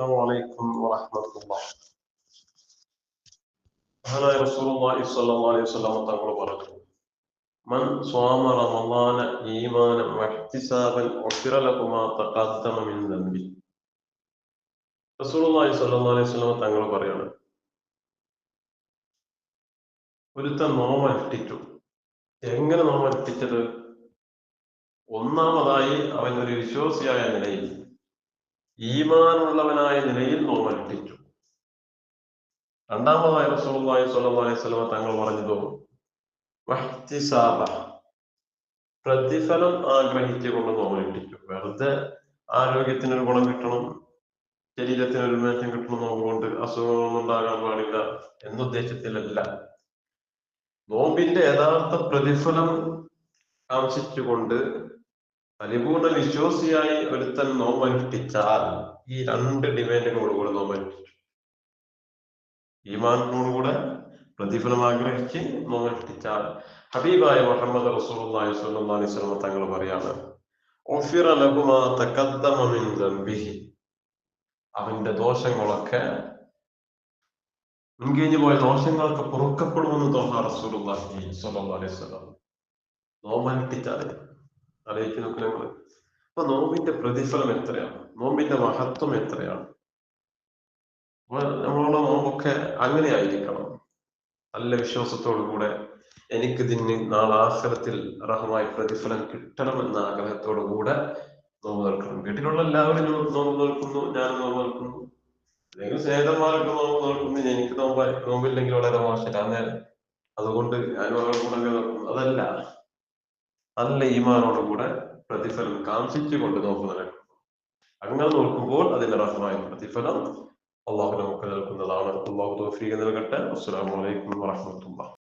السلام عليكم ورحمة الله മഹാനായ റസൂലുള്ളാഹി സ്വല്ലല്ലാഹു അലൈഹി വസല്ലം തങ്ങൾ പറഞ്ഞു മൻ സ്വാമ റമളാന ഈമാനൻ വഹ്തിസാബൻ ഉഫിറ ലഹു മാ തഖദ്ദമ മിൻ ദംബി റസൂലുള്ളാഹി സ്വല്ലല്ലാഹു അലൈഹി വസല്ലം തങ്ങൾ പറയാണ് ഒരുത്തൻ നോമനുഷ്ഠിച്ചു എങ്ങനെ നോമനുഷ്ഠിച്ചത് ഒന്നാമതായി അവൻ ഒരു വിശ്വാസിയായ നിലയിൽ ഈമാനുള്ളവനായ നിലയിൽ നോമനുഷ്ഠിച്ചു രണ്ടാമതായി റസൂലുള്ളാഹി സ്വല്ലല്ലാഹു അലൈഹി വസല്ലം തങ്ങൾ പറഞ്ഞതോ വഹ്തിസാബ. പ്രതിഫലം ആഗ്രഹിച്ചുകൊണ്ട് നോമനുഷ്ഠിച്ചു വെറുതെ ആരോഗ്യത്തിനൊരു ഗുണം കിട്ടണം ശരീരത്തിന് ഒരു മാറ്റം കിട്ടണം നോക്കുകൊണ്ട് അസുഖങ്ങളൊന്നും ഉണ്ടാകാൻ പാടില്ല എന്നുദ്ദേശത്തിലല്ല നോമ്പിന്റെ യഥാർത്ഥ പ്രതിഫലം കാംക്ഷിച്ചുകൊണ്ട് പരിപൂർണ വിശ്വാസിയായി ഒരുത്തൻ നോമനുഷ്ഠിച്ചാൽ ഈ രണ്ട് ഡിമാൻഡുകളോടുകൂടെ നോമനുഷ്ഠിച്ചു ഈമാനോടുകൂടെ പ്രതിഫലം ആഗ്രഹിച്ച് നോമനുഷ്ഠിച്ചാൽ ഹബീബായ മുഹമ്മദ് വസല്ലം തങ്ങൾ പറയാണ് അവന്റെ ദോഷങ്ങളൊക്കെ മുൻകഴിഞ്ഞു പോയ ദോഷങ്ങളൊക്കെ പൊറുക്കപ്പെടുമെന്ന് തോന്നാ റസൂലുള്ളാഹി സ്വല്ലല്ലാഹു അലൈഹി വസല്ലം. നോമനുഷ്ഠിച്ചാൽ ആലോചിച്ച് നോക്ക് നിങ്ങൾ അപ്പൊ നോമ്പിന്റെ പ്രതിഫലം എത്രയാണ്? നോമ്പിന്റെ മഹത്വം എത്രയാണ്? നമ്മളുടെ നോമ്പൊക്കെ അങ്ങനെ ആയിരിക്കണം നല്ല വിശ്വാസത്തോടു കൂടെ എനിക്കിതിന് നാളെ ആഹ്ലത്തിൽ റഹമായി പ്രതിഫലം കിട്ടണമെന്ന ആഗ്രഹത്തോടു കൂടെ നോമ്പ് നിൽക്കണം വീട്ടിലുള്ള എല്ലാവരും നോമ്പ് നിൽക്കുന്നു ഞാൻ നോമ്പ് നിൽക്കുന്നു അല്ലെങ്കിൽ സ്നേഹിതന്മാരൊക്കെ നോമ്പ് നിൽക്കുന്നു എനിക്ക് നോമ്പ് നോമ്പില്ലെങ്കിൽ വളരെ മോശം. അതുകൊണ്ട് ഞാൻ അതല്ല. നല്ല ഈമാനോടുകൂടെ പ്രതിഫലം കാംക്ഷിച്ചുകൊണ്ട് നിൽക്കുന്നു അങ്ങനെ നോക്കുമ്പോൾ അതിന്റെ അർഹമായ പ്രതിഫലം അള്ളാഹു നമുക്ക് നൽകുന്നതാണ്. അള്ളാഹു തോഫീക നൽകട്ടെ. അസ്സാം വലൈക്കും വറഹ്മത്തുള്ളാഹി.